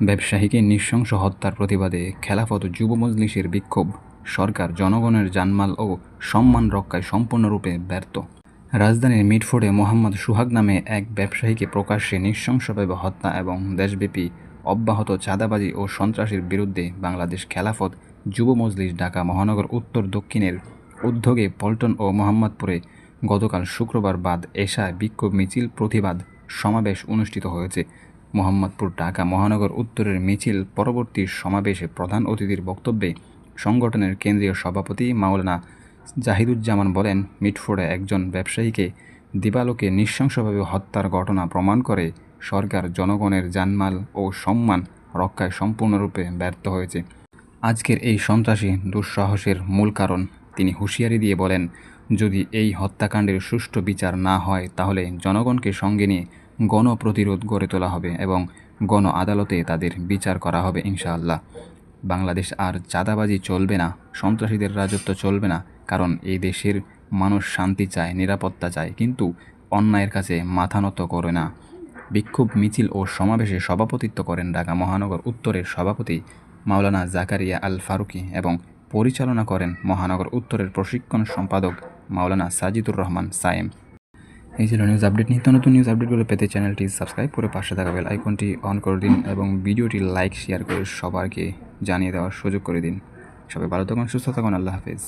ব্যবসায়ীকে নৃশংস হত্যার প্রতিবাদে খেলাফত যুব মজলিসের বিক্ষোভ, সরকার জনগণের জানমাল ও সম্মান রক্ষায় সম্পূর্ণরূপে ব্যর্থ। রাজধানীর মিটফোর্ডে মোহাম্মদ সুহাগ নামে এক ব্যবসায়ীকে প্রকাশ্যে নৃশংসভাবে হত্যা এবং দেশব্যাপী অব্যাহত চাঁদাবাজি ও সন্ত্রাসের বিরুদ্ধে বাংলাদেশ খেলাফত যুব মজলিস ঢাকা মহানগর উত্তর দক্ষিণের উদ্যোগে পল্টন ও মোহাম্মদপুরে গতকাল শুক্রবার বাদ এশায় বিক্ষোভ মিছিল প্রতিবাদ সমাবেশ অনুষ্ঠিত হয়েছে। মোহাম্মদপুর, ঢাকা মহানগর উত্তরের মিছিল পরবর্তী সমাবেশে প্রধান অতিথির বক্তব্যে সংগঠনের কেন্দ্রীয় সভাপতি মাওলানা জাহিদুজ্জামান বলেন মিটফোর্ডে একজন ব্যবসায়ীকে দিবালোকে নৃশংসভাবে হত্যার ঘটনা প্রমাণ করে সরকার জনগণের জানমাল ও সম্মান রক্ষায় সম্পূর্ণরূপে ব্যর্থ হয়েছে। আজকের এই সন্ত্রাসী দুঃসাহসের মূল কারণ, তিনি হুঁশিয়ারি দিয়ে বলেন, যদি এই হত্যাকাণ্ডের সুষ্ঠু বিচার না হয়, তাহলে জনগণকে সঙ্গে নিয়ে গণপ্রতিরোধ গড়ে তোলা হবে এবং গণ আদালতে তাদের বিচার করা হবে, ইনশাআল্লাহ। বাংলাদেশ আর চাঁদাবাজি চলবে না, সন্ত্রাসীদের রাজত্ব চলবে না, কারণ এই দেশের মানুষ শান্তি চায়, নিরাপত্তা চায়, কিন্তু অন্যায়ের কাছে মাথা নত করে না। বিক্ষোভ মিছিল ও সমাবেশে সভাপতিত্ব করেন ঢাকা মহানগর উত্তরের সভাপতি মাওলানা জাকারিয়া আল ফারুকি এবং পরিচালনা করেন মহানগর উত্তরের প্রশিক্ষণ সম্পাদক মাওলানা সাজিদুর রহমান সায়েম। এই ছিল নিউজ আপডেট নিত্য নতুন নিউজ আপডেটগুলো পেতে চ্যানেলটি সাবস্ক্রাইব করে পাশে থাকা বেল আইকনটি অন করে দিন এবং ভিডিওটি লাইক শেয়ার করে সবাইকে জানিয়ে দেওয়ার সুযোগ করে দিন। সবাই ভালো থাকুন, সুস্থ থাকুন, আল্লাহ হাফেজ।